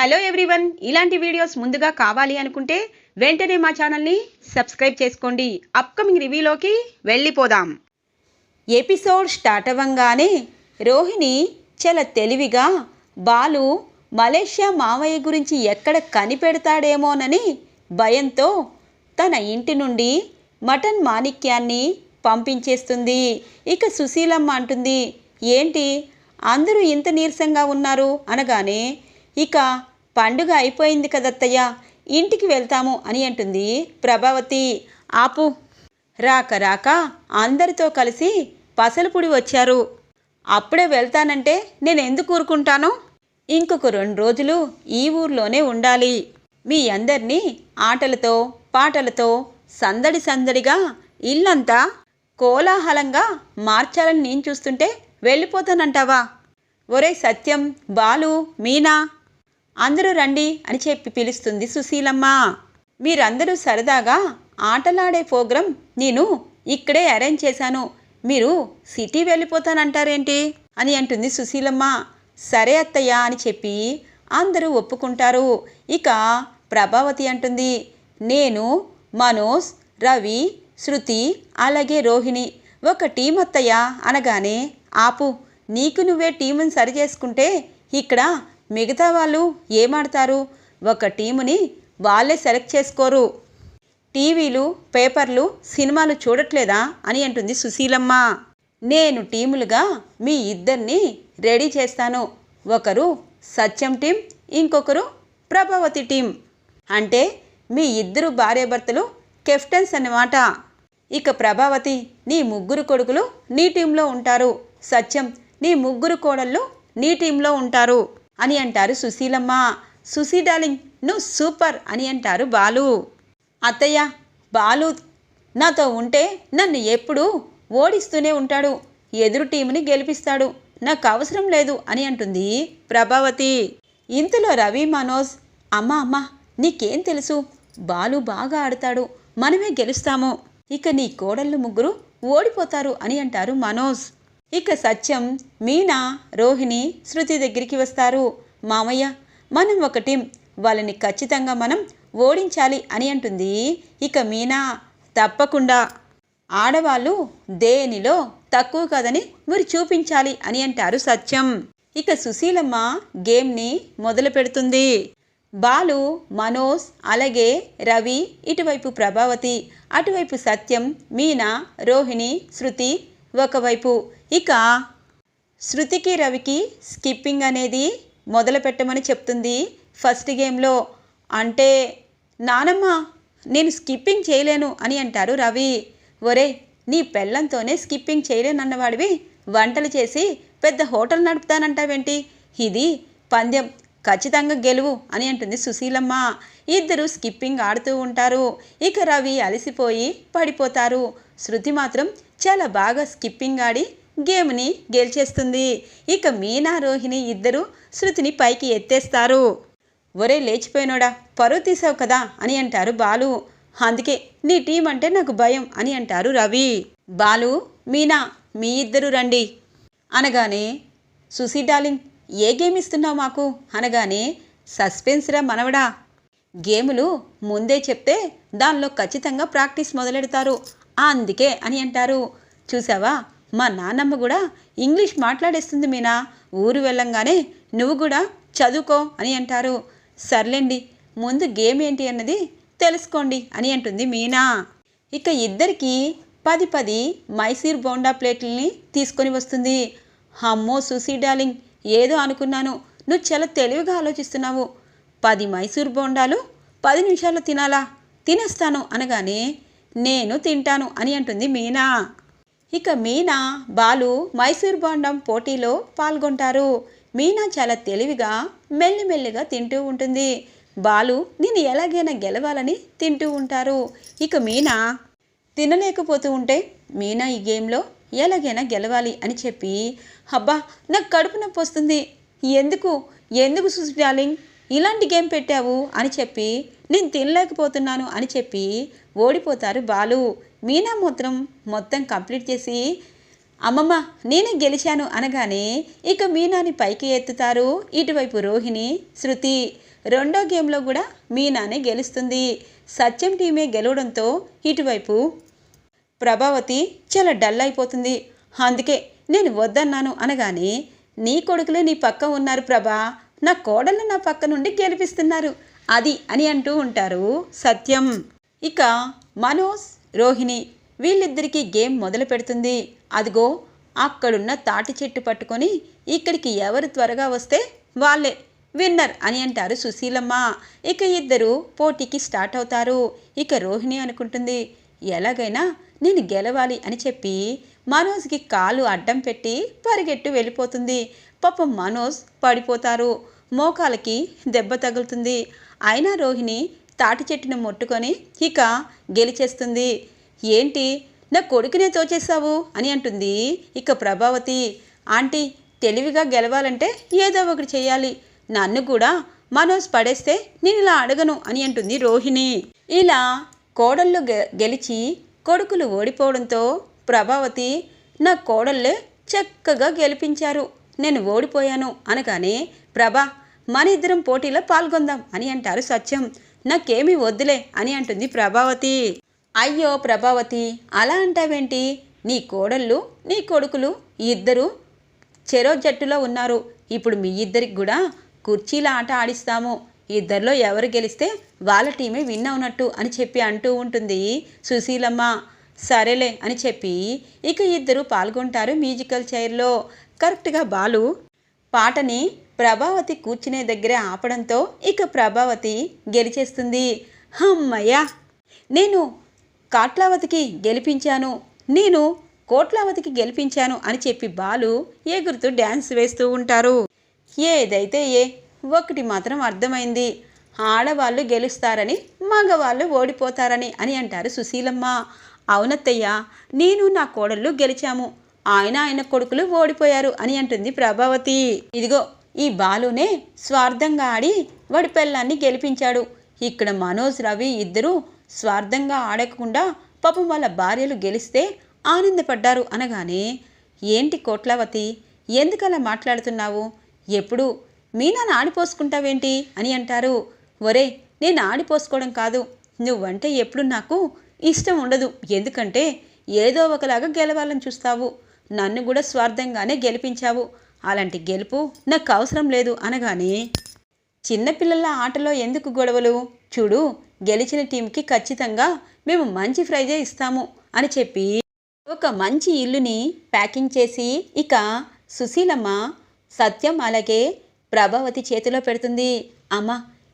Hello everyone. ఇలాంటి videos ముందుగా కావాలి అనుకుంటే వెంటనే మా ఛానల్ని సబ్స్క్రైబ్ చేసుకోండి. అప్కమింగ్ రివ్యూలోకి వెళ్ళిపోదాం. ఎపిసోడ్ స్టార్ట్ అవ్వంగానే రోహిణి చాలా తెలివిగా బాలు మలేషియా మావయ్య గురించి ఎక్కడ కనిపెడతాడేమోనని భయంతో తన ఇంటి నుండి మటన్ మాణిక్యాన్ని పంపించేస్తుంది. ఇక సుశీలమ్మ అంటుంది ఏంటి? అందరూ ఇంత నీరసంగా ఉన్నారు? అనగానే ఇక పండుగ అయిపోయింది కదత్తయ్య. ఇంటికి వెళ్తాము అని అంటుంది ప్రభావతి. ఆపు. రాక రాక అందరితో కలిసి పసలపుడి వచ్చారు. అప్పుడే వెళ్తానంటే నేను ఎందుకు ఊరుకుంటాను? ఇంకొక రెండు రోజులు ఈ ఊర్లోనే ఉండాలి. మీ అందరినీ ఆటలతో పాటలతో సందడి సందడిగా ఇల్లంతా కోలాహలంగా మార్చాలని నేను చూస్తుంటే వెళ్ళిపోతానంటావా? ఒరే సత్యం బాలు మీనా అందరూ రండి అని చెప్పి పిలుస్తుంది సుశీలమ్మ. మీరందరూ సరదాగా ఆటలాడే ప్రోగ్రాం నేను ఇక్కడే అరేంజ్ చేశాను. మీరు సిటీ వెళ్ళిపోతానంటారేంటి? అని అంటుంది సుశీలమ్మ. సరే అత్తయ్య అని చెప్పి అందరూ ఒప్పుకుంటారు. ఇక ప్రభావతి అంటుంది. నేను మనోజ్ రవి శృతి అలాగే రోహిణి ఒక టీం అత్తయ్య అనగానే ఆపు నీకు నువ్వే టీముని సరి చేసుకుంటే ఇక్కడ మిగతా వాళ్ళు ఏమాడతారు? ఒక టీముని వాళ్ళే సెలెక్ట్ చేసుకోరు. టీవీలు పేపర్లు సినిమాలు చూడట్లేదా? అని అంటుంది సుశీలమ్మ. నేను టీములుగా మీ ఇద్దరిని రెడీ చేస్తాను. ఒకరు సత్యం టీం ఇంకొకరు ప్రభావతి టీం. అంటే మీ ఇద్దరు భార్యాభర్తలు కెప్టెన్స్ అన్నమాట. ఇక ప్రభావతి నీ ముగ్గురు కొడుకులు నీ టీంలో ఉంటారు. సత్యం నీ ముగ్గురు కోడళ్ళు నీ టీంలో ఉంటారు. అని అంటారు సుశీలమ్మ. సుశీ డార్లింగ్ నువ్వు సూపర్ అని అంటారు బాలు. అత్తయ్య బాలు నాతో ఉంటే నన్ను ఎప్పుడూ ఓడిస్తూనే ఉంటాడు. ఎదురు టీముని గెలిపిస్తాడు. నాకు అవసరం లేదు అని అంటుంది ప్రభావతి. ఇంతలో రవి మనోజ్ అమ్మ అమ్మ నీకేం తెలుసు? బాలు బాగా ఆడతాడు. మనమే గెలుస్తాము. ఇక నీ కోడళ్ళు ముగ్గురు ఓడిపోతారు అని అంటారు మనోజ్. ఇక సత్యం మీనా రోహిణి శృతి దగ్గరికి వస్తారు. మామయ్య మనం ఒక టీం వాళ్ళని ఖచ్చితంగా మనం ఓడించాలి అని అంటుంది. ఇక మీనా తప్పకుండా. ఆడవాళ్ళు దేనిలో తక్కువ కదని మీరు చూపించాలి అని అంటారు సత్యం. ఇక సుశీలమ్మ గేమ్ని మొదలు పెడుతుంది. బాలు మనోజ్ అలాగే రవి ఇటువైపు ప్రభావతి అటువైపు సత్యం మీనా రోహిణి శృతి ఒకవైపు. ఇక శృతికి రవికి స్కిప్పింగ్ అనేది మొదలు పెట్టమని చెప్తుంది. ఫస్ట్ గేమ్లో అంటే నానమ్మ నేను స్కిప్పింగ్ చేయలేను అని అంటారు రవి. ఒరే నీ పెళ్ళంతోనే స్కిప్పింగ్ చేయలేనన్నవాడివి వంటలు చేసి పెద్ద హోటల్ నడుపుతానంటావేంటి? ఇది పందెం ఖచ్చితంగా గెలువు అని అంటుంది సుశీలమ్మ. ఇద్దరు స్కిప్పింగ్ ఆడుతూ ఉంటారు. ఇక రవి అలసిపోయి పడిపోతారు. శృతి మాత్రం చాలా బాగా స్కిప్పింగ్ ఆడి గేమ్ని గెలిచేస్తుంది. ఇక మీనా రోహిణి ఇద్దరు శృతిని పైకి ఎత్తేస్తారు. ఒరే లేచిపోయినోడా? పరువు తీసావు కదా అని అంటారు బాలు. అందుకే నీ టీం అంటే నాకు భయం అని అంటారు రవి. బాలు మీనా మీ ఇద్దరు రండి. అనగానే సుశీ డార్లింగ్ ఏ గేమ్ ఇస్తున్నావు మాకు? అనగానే సస్పెన్స్ రా మనవడా? గేములు ముందే చెప్తే దానిలో ఖచ్చితంగా ప్రాక్టీస్ మొదలెడతారు. అందుకే అని అంటారు. చూసావా? మా నాన్నమ్మ కూడా ఇంగ్లీష్ మాట్లాడేస్తుంది మీనా. ఊరు వెళ్ళంగానే నువ్వు కూడా చదువుకో అని అంటారు. సర్లేండి ముందు గేమ్ ఏంటి అన్నది తెలుసుకోండి అని అంటుంది మీనా. ఇక ఇద్దరికి పది పది మైసూర్ బోండా ప్లేట్లని తీసుకొని వస్తుంది. అమ్మో సుసీ డార్లింగ్ ఏదో అనుకున్నాను. నువ్వు చాలా తెలివిగా ఆలోచిస్తున్నావు. పది మైసూర్ బోండాలు పది నిమిషాల్లో తినాలా? తినేస్తాను అనగానే నేను తింటాను అని అంటుంది మీనా. ఇక మీనా బాలు మైసూర్ బోండం పోటీలో పాల్గొంటారు. మీనా చాలా తెలివిగా మెల్లిమెల్లిగా తింటూ ఉంటుంది. బాలు నేను ఎలాగైనా గెలవాలని తింటూ ఉంటారు. ఇక మీనా తినలేకపోతూ ఉంటే మీనా ఈ గేమ్లో ఎలాగైనా గెలవాలి అని చెప్పి అబ్బా నాకు కడుపు నొప్పి వస్తుంది. ఎందుకు? ఎందుకు సుసి డార్లింగ్? ఇలాంటి గేమ్ పెట్టావు అని చెప్పి నేను తినలేకపోతున్నాను అని చెప్పి ఓడిపోతారు బాలు. మీనా మాత్రం మొత్తం కంప్లీట్ చేసి అమ్మమ్మ నేనే గెలిచాను అనగానే ఇక మీనాని పైకి ఎత్తుతారు ఇటువైపు రోహిణి శృతి. రెండో గేమ్లో కూడా మీనానే గెలుస్తుంది. సత్యం టీమే గెలవడంతో ఇటువైపు ప్రభావతి చాలా డల్ అయిపోతుంది. అందుకే నేను వద్దన్నాను అనగానే నీ కొడుకులే నీ పక్క ఉన్నారు ప్రభా. నా కోడళ్ళు నా పక్క నుండి గెలిపిస్తున్నారు అది అని అంటూ ఉంటారు సత్యం. ఇక మనోజ్ రోహిణి వీళ్ళిద్దరికీ గేమ్ మొదలు పెడుతుంది. అదిగో అక్కడున్న తాటి చెట్టు పట్టుకొని ఇక్కడికి ఎవరు త్వరగా వస్తే వాళ్ళే. విన్నర్ అని అంటారు సుశీలమ్మ. ఇక ఇద్దరు పోటీకి స్టార్ట్ అవుతారు. ఇక రోహిణి అనుకుంటుంది ఎలాగైనా నేను గెలవాలి అని చెప్పి మనోజ్కి కాలు అడ్డం పెట్టి పరిగెట్టు వెళ్ళిపోతుంది. పాపం మనోజ్ పడిపోతారు. మోకాలకి దెబ్బ తగులుతుంది. అయినా రోహిణి తాటి చెట్టును ముట్టుకొని ఇక గెలిచేస్తుంది. ఏంటి? నా కొడుకునే తోచేశావు? అని అంటుంది. ఇక ప్రభావతి ఆంటీ తెలివిగా గెలవాలంటే ఏదో ఒకటి చేయాలి నన్ను కూడా మనోజ్ పడేస్తే నేను ఇలా అడగను అని అంటుంది రోహిణి. ఇలా కోడళ్ళు గె గెలిచి కొడుకులు ఓడిపోవడంతో ప్రభావతి నా కోడళ్ళే చక్కగా గెలిపించారు. నేను ఓడిపోయాను అనగానే ప్రభా మన ఇద్దరం పోటీలో పాల్గొందాం అని అంటారు సత్యం. నాకేమీ వద్దులే అని అంటుంది ప్రభావతి. అయ్యో ప్రభావతి అలా అంటావేంటి? నీ కోడళ్ళు నీ కొడుకులు ఇద్దరు చెరో జట్టులో ఉన్నారు. ఇప్పుడు మీ ఇద్దరికి కూడా కుర్చీల ఆట ఆడిస్తాము. ఇద్దరిలో ఎవరు గెలిస్తే వాళ్ళ టీమే విన్ అవునట్టు అని చెప్పి అంటూ ఉంటుంది సుశీలమ్మ. సరేలే అని చెప్పి ఇక ఇద్దరు పాల్గొంటారు మ్యూజికల్ చైర్లో. కరెక్ట్గా బాలు పాటని ప్రభావతి కూర్చునే దగ్గరే ఆపడంతో ఇక ప్రభావతి గెలిచేస్తుంది. హమ్మయ్యా! నేను కాట్లావతికి గెలిపించాను నేను కోట్లావతికి గెలిపించాను అని చెప్పి బాలు ఎగురుతూ డ్యాన్స్ వేస్తూ ఉంటారు. ఏదైతే ఏ ఒకటి మాత్రం అర్థమైంది. ఆడవాళ్ళు గెలుస్తారని మగవాళ్ళు ఓడిపోతారని అని అంటారు సుశీలమ్మ. అవునత్తయ్య నేను నా కోడళ్ళు గెలిచాము. ఆయన ఆయన కొడుకులు ఓడిపోయారు అని అంటుంది ప్రభావతి. ఇదిగో ఈ బాలునే స్వార్థంగా ఆడి వాడి పెళ్ళాన్ని గెలిపించాడు. ఇక్కడ మనోజ్ రవి ఇద్దరూ స్వార్థంగా ఆడకుండా పాపం వాళ్ళ భార్యలు గెలిస్తే ఆనందపడ్డారు అనగానే ఏంటి కోట్లావతి ఎందుకలా మాట్లాడుతున్నావు? ఎప్పుడు? మీనాన్ని ఆడిపోసుకుంటావేంటి? అని అంటారు. ఒరే నేను ఆడిపోసుకోవడం కాదు. నువ్వంటే ఎప్పుడు నాకు ఇష్టం ఉండదు. ఎందుకంటే ఏదో ఒకలాగా గెలవాలని చూస్తావు. నన్ను కూడా స్వార్థంగానే గెలిపించావు. అలాంటి గెలుపు నాకు అవసరం లేదు అనగానే చిన్నపిల్లల ఆటలో ఎందుకు గొడవలు? చూడు గెలిచిన టీంకి ఖచ్చితంగా మేము మంచి ప్రైజే ఇస్తాము అని చెప్పి ఒక మంచి ఇల్లుని ప్యాకింగ్ చేసి ఇక సుశీలమ్మ సత్యం అలాగే ప్రభావతి చేతిలో పెడుతుంది. అమ్మ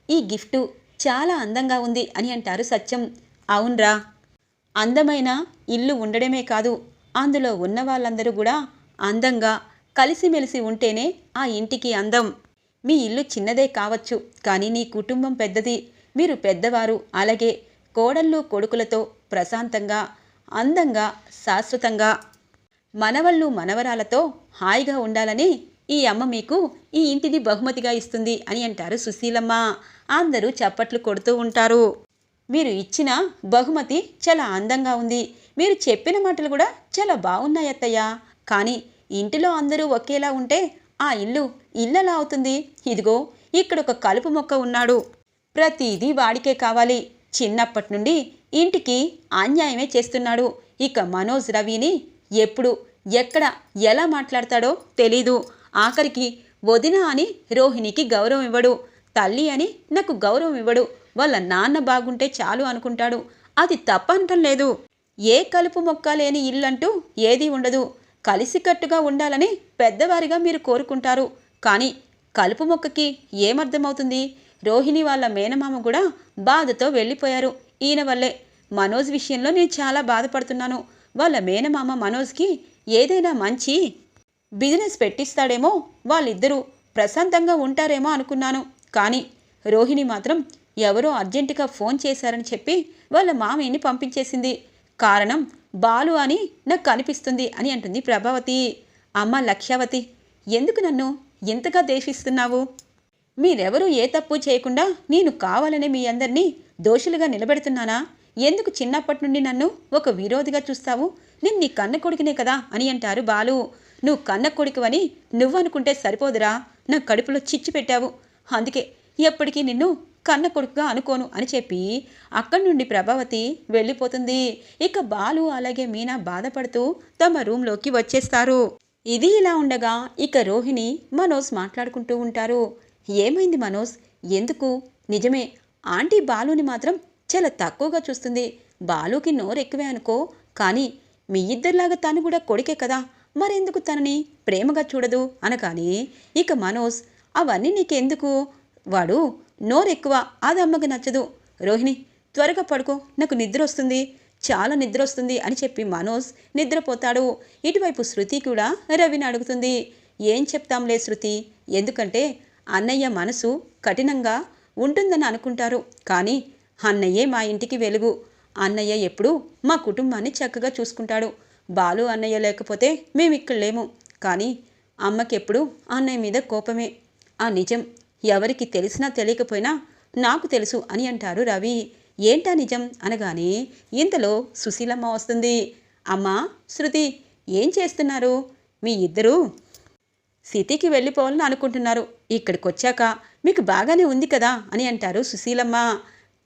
ఈ గిఫ్ట్ చాలా అందంగా ఉంది అని అంటారు సత్యం. అవునరా అందమైన ఇల్లు ఉండడమే కాదు అందులో ఉన్న వాళ్ళందరూ కూడా అందంగా కలిసిమెలిసి ఉంటేనే ఆ ఇంటికి అందం. మీ ఇల్లు చిన్నదే కావచ్చు కానీ నీ కుటుంబం పెద్దది. మీరు పెద్దవారు. అలాగే కోడళ్ళు కొడుకులతో ప్రశాంతంగా అందంగా శాశ్వతంగా. మనవళ్ళు మనవరాలతో హాయిగా ఉండాలని ఈ అమ్మ మీకు ఈ ఇంటిని బహుమతిగా ఇస్తుంది అని అంటారు సుశీలమ్మ. అందరూ చప్పట్లు కొడుతూ ఉంటారు. మీరు ఇచ్చిన బహుమతి చాలా అందంగా ఉంది. మీరు చెప్పిన మాటలు కూడా చాలా బాగున్నాయి అత్తయ్య. కానీ ఇంటిలో అందరూ ఒకేలా ఉంటే ఆ ఇల్లు ఇల్లలా అవుతుంది. ఇదిగో ఇక్కడ ఒక కలుపు మొక్క ఉన్నాడు. ప్రతిదీ వాడికే కావాలి. చిన్నప్పటి నుండి ఇంటికి అన్యాయమే చేస్తున్నాడు. ఇక మనోజ్ రవిని ఎప్పుడు ఎక్కడ ఎలా మాట్లాడతాడో తెలీదు. ఆఖరికి వదిన అని రోహిణికి గౌరవం ఇవ్వడు. తల్లి అని నాకు గౌరవం ఇవ్వడు. వాళ్ళ నాన్న బాగుంటే చాలు అనుకుంటాడు. అది తప్పనటం లేదు. ఏ కలుపు మొక్క లేని ఇల్లంటూ ఏదీ ఉండదు. కలిసికట్టుగా ఉండాలని పెద్దవారిగా మీరు కోరుకుంటారు. కానీ కలుపు మొక్కకి ఏమర్థమవుతుంది? రోహిణి వాళ్ళ మేనమామ కూడా బాధతో వెళ్ళిపోయారు. ఈయన వల్లే. మనోజ్ విషయంలో నేను చాలా బాధపడుతున్నాను. వాళ్ళ మేనమామ మనోజ్కి ఏదైనా మంచి బిజినెస్ పెట్టిస్తాడేమో వాళ్ళిద్దరూ ప్రశాంతంగా ఉంటారేమో అనుకున్నాను. కానీ రోహిణి మాత్రం ఎవరో అర్జెంటుగా ఫోన్ చేశారని చెప్పి వాళ్ళ మామయ్యని పంపించేసింది. కారణం బాలు అని నాకు కనిపిస్తుంది అని అంటుంది ప్రభావతి. అమ్మ లక్ష్యావతి ఎందుకు నన్ను ఎంతగా దేశిస్తున్నావు మీరెవరూ ఏ తప్పు చేయకుండా నేను కావాలనే మీ అందరినీ దోషులుగా నిలబెడుతున్నానా? ఎందుకు చిన్నప్పటి నుండి నన్ను ఒక విరోధిగా చూస్తావు? నేను నీ కన్న కొడుకునే కదా అని అంటారు బాలు. నువ్వు కన్న కొడుకువని నువ్వు అనుకుంటే సరిపోదురా. నా కడుపులో చిచ్చు పెట్టావు. అందుకే ఎప్పటికీ నిన్ను కన్న కొడుకుగా అనుకోను అని చెప్పి అక్కడి నుండి ప్రభావతి వెళ్ళిపోతుంది. ఇక బాలు అలాగే మీనా బాధపడుతూ తమ రూమ్లోకి వచ్చేస్తారు. ఇది ఇలా ఉండగా ఇక రోహిణి మనోజ్ మాట్లాడుకుంటూ ఉంటారు. ఏమైంది మనోజ్? ఎందుకు? నిజమే ఆంటీ బాలుని మాత్రం చాలా తక్కువగా చూస్తుంది. బాలుకి నోరెక్కువే అనుకో కానీ మీ ఇద్దరిలాగా తను కూడా కొడుకే కదా. మరెందుకు తనని ప్రేమగా చూడదు అనగానే ఇక మనోజ్ అవన్నీ నీకెందుకు? వాడు నోరెక్కువ అది అమ్మకు నచ్చదు. రోహిణి త్వరగా పడుకో నాకు నిద్ర వస్తుంది. చాలా నిద్ర వస్తుంది అని చెప్పి మనోజ్ నిద్రపోతాడు. ఇటువైపు శృతి కూడా రవిని అడుగుతుంది. ఏం చెప్తాంలే శృతి? ఎందుకంటే అన్నయ్య మనసు కఠినంగా ఉంటుందని అనుకుంటారు. కానీ అన్నయ్యే మా ఇంటికి వెలుగు. అన్నయ్య ఎప్పుడూ మా కుటుంబాన్ని చక్కగా చూసుకుంటాడు. బాలు అన్నయ్య లేకపోతే మేము ఇక్కడ లేము కానీ అమ్మకెప్పుడు అన్నయ్య మీద కోపమే. ఆ నిజం ఎవరికి తెలిసినా తెలియకపోయినా నాకు తెలుసు అని అంటారు రవి. ఏంటా నిజం? అనగానే ఇంతలో సుశీలమ్మ వస్తుంది. అమ్మా శృతి ఏం చేస్తున్నారు? మీ ఇద్దరూ సిటీకి వెళ్ళిపోవాలని అనుకుంటున్నారు. ఇక్కడికి వచ్చాక మీకు బాగానే ఉంది కదా? అని అంటారు సుశీలమ్మ.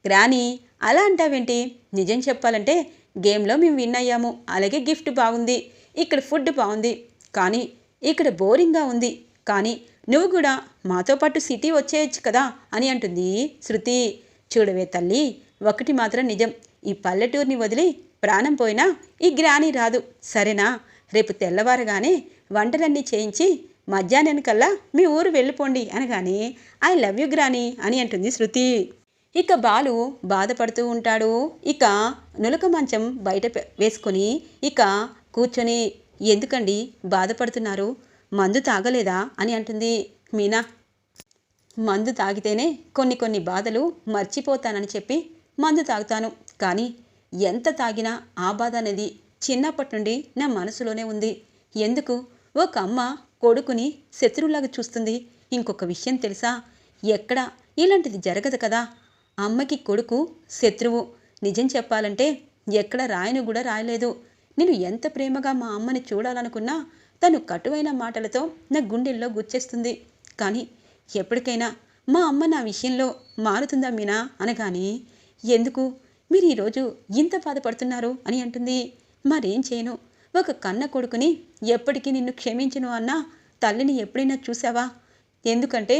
గ్రాని అలా అంటావేంటి? నిజం చెప్పాలంటే గేమ్లో మేము విన్ అయ్యాము. అలాగే గిఫ్ట్ బాగుంది. ఇక్కడ ఫుడ్ బాగుంది. కానీ ఇక్కడ బోరింగ్గా ఉంది. కానీ నువ్వు కూడా మాతో పాటు సిటీ వచ్చేయచ్చు కదా అని అంటుంది శృతి. చూడవే తల్లి ఒకటి మాత్రం నిజం. ఈ పల్లెటూరిని వదిలి ప్రాణం పోయినా ఈ గ్రాని రాదు. సరేనా? రేపు తెల్లవారగానే వంటలన్నీ చేయించి మధ్యాహ్నానికల్లా మీ ఊరు వెళ్ళిపోండి అనగానే ఐ లవ్ యు గ్రాని అని అంటుంది శృతి. ఇక బాలు బాధపడుతూ ఉంటాడు. ఇక నులక మంచం బయట వేసుకొని ఇక కూర్చొని ఎందుకండి బాధపడుతున్నారు? మందు తాగలేదా అని అంటుంది మీనా. మందు తాగితేనే కొన్ని కొన్ని బాధలు మర్చిపోతానని చెప్పి మందు తాగుతాను. కానీ ఎంత తాగినా ఆ బాధ అనేది చిన్నప్పటి నుండి నా మనసులోనే ఉంది. ఎందుకు? ఒక అమ్మ కొడుకుని శత్రువులాగా చూస్తుంది. ఇంకొక విషయం తెలుసా? ఎక్కడ? ఇలాంటిది జరగదు కదా. అమ్మకి కొడుకు శత్రువు. నిజం చెప్పాలంటే ఎక్కడ రాయను కూడా రాయలేదు. నేను ఎంత ప్రేమగా మా అమ్మని చూడాలనుకున్నా తను కటువైన మాటలతో నా గుండెల్లో గుచ్చేస్తుంది. కానీ ఎప్పటికైనా మా అమ్మ నా విషయంలో మారుతుందా మీనా అనగానే ఎందుకు? మీరు ఈరోజు ఇంత బాధపడుతున్నారు? అని అంటుంది. మరేం చేయను? ఒక కన్న కొడుకుని ఎప్పటికీ నిన్ను క్షమించను అన్నా తల్లిని ఎప్పుడైనా చూసావా ఎందుకంటే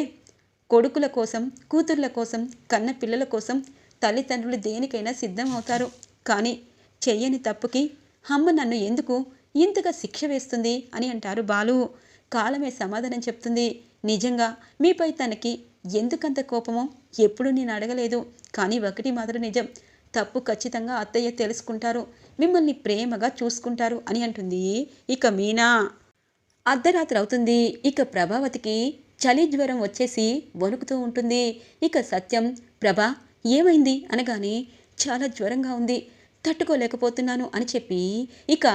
కొడుకుల కోసం కూతుర్ల కోసం కన్న పిల్లల కోసం తల్లిదండ్రులు దేనికైనా సిద్ధం అవుతారు కానీ చెయ్యని తప్పుకి అమ్మ నన్ను ఎందుకు ఇంతగా శిక్ష వేస్తుంది అని అంటారు బాలు. కాలమే సమాధానం చెప్తుంది. నిజంగా మీపై తనకి ఎందుకంత కోపమో ఎప్పుడూ నేను అడగలేదు. కానీ ఒకటి మాత్రం నిజం. తప్పు ఖచ్చితంగా అత్తయ్య తెలుసుకుంటారు. మిమ్మల్ని ప్రేమగా చూసుకుంటారు అని అంటుంది. ఇక మీనా. అర్ధరాత్రి అవుతుంది. ఇక ప్రభావతికి చలి జ్వరం వచ్చేసి వణుకుతూ ఉంటుంది. ఇక సత్యం ప్రభా ఏమైంది? అనగానే చాలా జ్వరంగా ఉంది. తట్టుకోలేకపోతున్నాను అని చెప్పి ఇక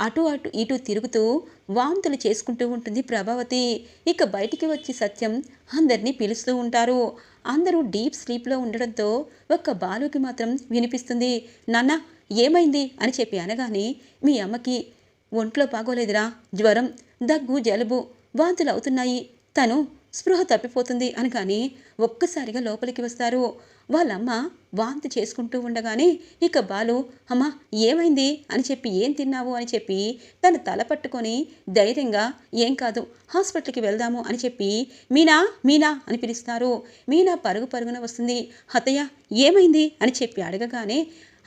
అటు అటు ఇటు తిరుగుతూ వాంతులు చేసుకుంటూ ఉంటుంది ప్రభావతి. ఇక బయటికి వచ్చి సత్యం అందరినీ పిలుస్తూ ఉంటారు. అందరూ డీప్ స్లీప్లో ఉండడంతో ఒక్క బాలుకి మాత్రం వినిపిస్తుంది నాన్న ఏమైంది? అని చెప్పి అనగానే మీ అమ్మకి ఒంట్లో బాగోలేదురా జ్వరం దగ్గు జలుబు వాంతులు అవుతున్నాయి తను స్పృహ తప్పిపోతుంది అనగానే ఒక్కసారిగా లోపలికి వస్తారు. వాళ్ళమ్మ వాంతి చేసుకుంటూ ఉండగానే ఇక బాలు అమ్మా ఏమైంది? అని చెప్పి ఏం తిన్నావు? అని చెప్పి తన తల పట్టుకొని ధైర్యంగా ఏం కాదు హాస్పిటల్కి వెళ్దాము అని చెప్పి మీనా మీనా అని పిలుస్తారు. మీనా పరుగు పరుగున వస్తుంది. అత్తయ్య ఏమైంది? అని చెప్పి అడగగానే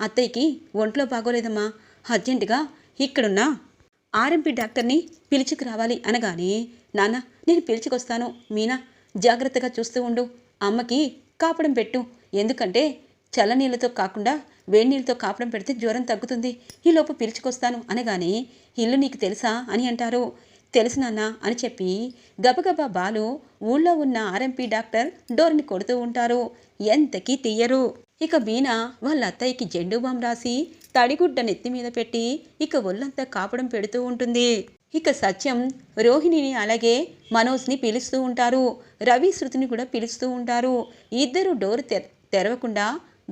అత్తయ్యకి ఒంట్లో బాగోలేదమ్మా అర్జెంటుగా ఇక్కడున్న ఆర్ఎంపీ డాక్టర్ని పిలుచుకురావాలి అనగానే నాన్న నేను పిలుచుకొస్తాను. మీనా జాగ్రత్తగా చూస్తూ ఉండు. అమ్మకి కాపడం పెట్టు. ఎందుకంటే చల్లనీళ్ళతో కాకుండా వేడినీళ్ళతో కాపడం పెడితే జ్వరం తగ్గుతుంది. ఈలోపు పిలుచుకొస్తాను అనగానే ఇల్లు నీకు తెలుసా అని అంటారు. తెలుసు నాన్న అని చెప్పి గబగబా బాలు ఊళ్ళో ఉన్న ఆర్ఎంపీ డాక్టర్ డోర్ని కొడుతూ ఉంటారు. ఎంతకీ తీయరు ఇక మీనా వాళ్ళ అత్తయ్యకి జెండు బాం రాసి తడిగుడ్డ నెత్తి మీద పెట్టి ఇక ఒళ్ళంతా కాపడం పెడుతూ ఉంటుంది. ఇక సత్యం రోహిణిని అలాగే మనోజ్ని పిలుస్తూ ఉంటారు. రవి శృతిని కూడా పిలుస్తూ ఉంటారు. ఇద్దరు డోర్ తెర తెరవకుండా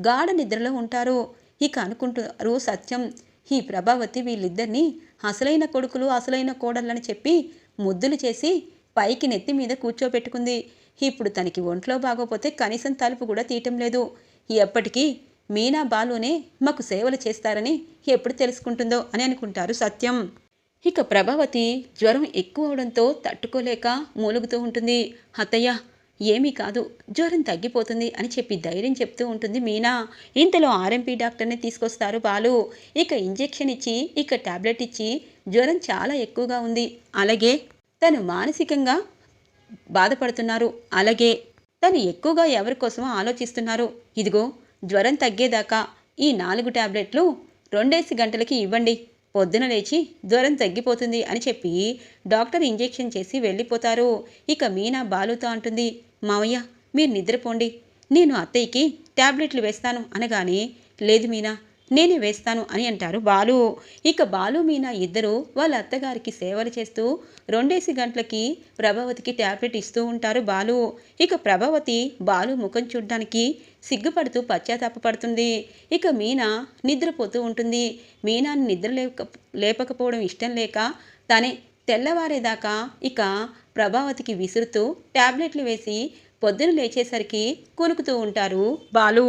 గాఢ నిద్రలో ఉంటారు. ఇక అనుకుంటారు సత్యం. ఈ ప్రభావతి వీళ్ళిద్దరినీ అసలైన కొడుకులు అసలైన కోడళ్ళని చెప్పి ముద్దులు చేసి పైకి నెత్తి మీద కూర్చోబెట్టుకుంది. ఇప్పుడు తనకి ఒంట్లో బాగోపోతే కనీసం తలుపు కూడా తీయటం లేదు. ఎప్పటికీ మీనా బాలునే మాకు సేవలు చేస్తారని ఎప్పుడు తెలుసుకుంటుందో అని అనుకుంటారు సత్యం. ఇక ప్రభావతి జ్వరం ఎక్కువ అవడంతో తట్టుకోలేక మూలుగుతూ ఉంటుంది. అత్తయ్య ఏమీ కాదు జ్వరం తగ్గిపోతుంది అని చెప్పి ధైర్యం చెప్తూ ఉంటుంది మీనా. ఇంతలో ఆర్ఎంపీ డాక్టర్ని తీసుకొస్తారు బాలు. ఇక ఇంజెక్షన్ ఇచ్చి ఇక టాబ్లెట్ ఇచ్చి జ్వరం చాలా ఎక్కువగా ఉంది. అలాగే తను మానసికంగా బాధపడుతున్నారు. అలాగే తను ఎక్కువగా ఎవరి కోసమో ఆలోచిస్తున్నారు? ఇదిగో జ్వరం తగ్గేదాకా ఈ నాలుగు టాబ్లెట్లు రెండేసి గంటలకి ఇవ్వండి. పొద్దున లేచి జ్వరం తగ్గిపోతుంది అని చెప్పి డాక్టర్ ఇంజెక్షన్ చేసి వెళ్ళిపోతారు. ఇక మీనా బాలుతో అంటుంది మావయ్య మీరు నిద్రపోండి. నేను అత్తయ్యకి ట్యాబ్లెట్లు వేస్తాను అనగానే లేదు మీనా నేనే వేస్తాను అని అంటారు బాలు. ఇక బాలు మీనా ఇద్దరు వాళ్ళ అత్తగారికి సేవలు చేస్తూ రెండేసి గంటలకి ప్రభావతికి ట్యాబ్లెట్ ఇస్తూ ఉంటారు బాలు. ఇక ప్రభావతి బాలు ముఖం చూడ్డానికి సిగ్గుపడుతూ పశ్చాత్తాపడుతుంది ఇక మీనా నిద్రపోతూ ఉంటుంది. మీనాని నిద్ర లేక లేపకపోవడం ఇష్టం లేక తనే తెల్లవారేదాకా ఇక ప్రభావతికి విసురుతూ ట్యాబ్లెట్లు వేసి పొద్దున లేచేసరికి కునుకుతూ ఉంటారు బాలు.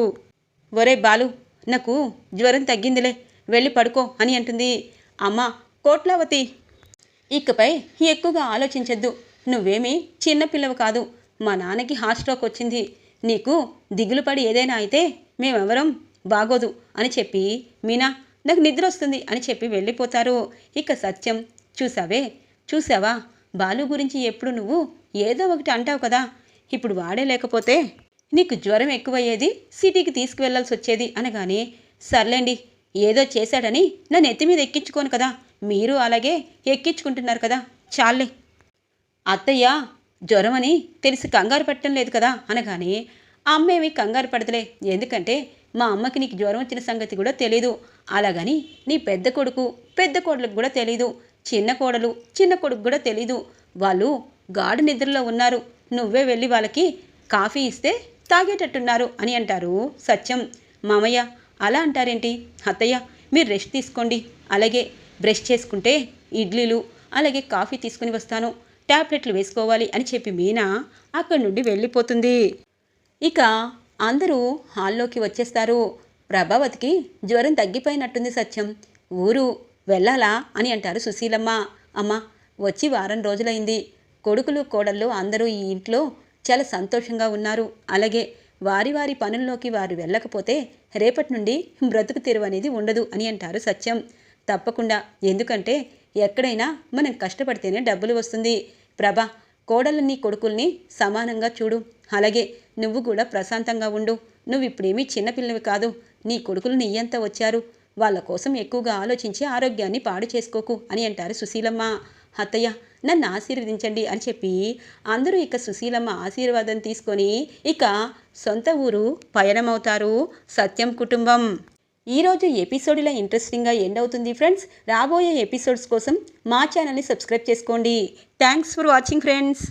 ఒరే బాలు నాకు జ్వరం తగ్గిందిలే వెళ్ళి పడుకో అని అంటుంది. అమ్మ కోట్లావతి! ఇకపై ఎక్కువగా ఆలోచించద్దు. నువ్వేమీ చిన్నపిల్లవు కాదు. మా నాన్నకి హార్ట్ స్ట్రోక్ వచ్చింది. నీకు దిగులు పడి ఏదైనా అయితే మేమెవరం బాగోదు అని చెప్పి మీనా నాకు నిద్ర వస్తుంది అని చెప్పి వెళ్ళిపోతారు. ఇక సత్యం చూసావే చూసావా? బాలు గురించి ఎప్పుడు నువ్వు ఏదో ఒకటి అంటావు కదా. ఇప్పుడు వాడే లేకపోతే నీకు జ్వరం ఎక్కువయ్యేది సిటీకి తీసుకువెళ్ళాల్సి వచ్చేది అనగానే సర్లేండి ఏదో చేశాడని నన్ను ఎత్తి మీద ఎక్కించుకోను కదా మీరు అలాగే ఎక్కించుకుంటున్నారు కదా చాలే అత్తయ్య జ్వరమని తెలిసి కంగారు పెట్టడం లేదు కదా అనగానే అమ్మేమి కంగారు పడతలే ఎందుకంటే మా అమ్మకి నీకు జ్వరం వచ్చిన సంగతి కూడా తెలీదు. అలాగని నీ పెద్ద కొడుకు పెద్ద కోడలకు కూడా తెలీదు చిన్న కోడలు చిన్న కొడుకు కూడా తెలీదు. వాళ్ళు గాఢ నిద్రలో ఉన్నారు నువ్వే వెళ్ళి వాళ్ళకి కాఫీ ఇస్తే తాగేటట్టున్నారు అని అంటారు. సత్యం. మామయ్య అలా అంటారేంటి? అత్తయ్య మీరు రెస్ట్ తీసుకోండి. అలాగే బ్రష్ చేసుకుంటే ఇడ్లీలు అలాగే కాఫీ తీసుకుని వస్తాను. ట్యాబ్లెట్లు వేసుకోవాలి అని చెప్పి మీనా అక్కడి నుండి వెళ్ళిపోతుంది. ఇక అందరూ హాల్లోకి వచ్చేస్తారు. ప్రభావతికి జ్వరం తగ్గిపోయినట్టుంది సత్యం. ఊరు వెళ్ళాలా అని అంటారు సుశీలమ్మ. అమ్మ వచ్చి వారం రోజులైంది. కొడుకులు కోడళ్ళు అందరూ ఈ ఇంట్లో చాలా సంతోషంగా ఉన్నారు. అలాగే వారి వారి పనుల్లోకి వారు వెళ్ళకపోతే రేపటి నుండి బ్రతుకు తెరువు అనేది ఉండదు అని అంటారు సత్యం. తప్పకుండా. ఎందుకంటే ఎక్కడైనా మనం కష్టపడితేనే డబ్బులు వస్తుంది. ప్రభా కోడళ్ళని కొడుకుల్ని సమానంగా చూడు. అలాగే నువ్వు కూడా ప్రశాంతంగా ఉండు. నువ్వు ఇప్పుడేమీ చిన్నపిల్లవి కాదు. నీ కొడుకులు నీయంత వచ్చారు. వాళ్ళ కోసం ఎక్కువగా ఆలోచించి ఆరోగ్యాన్ని పాడు చేసుకోకు అని అంటారు సుశీలమ్మ. అత్తయ్య నన్ను ఆశీర్వదించండి అని చెప్పి అందరూ ఇక సుశీలమ్మ ఆశీర్వాదం తీసుకొని ఇక సొంత ఊరు పయనమవుతారు సత్యం కుటుంబం. ఈరోజు ఎపిసోడ్ ఇలా ఇంట్రెస్టింగ్గా ఎండ్ అవుతుంది ఫ్రెండ్స్. రాబోయే ఎపిసోడ్స్ కోసం మా ఛానల్ని సబ్స్క్రైబ్ చేసుకోండి. Thanks for watching friends.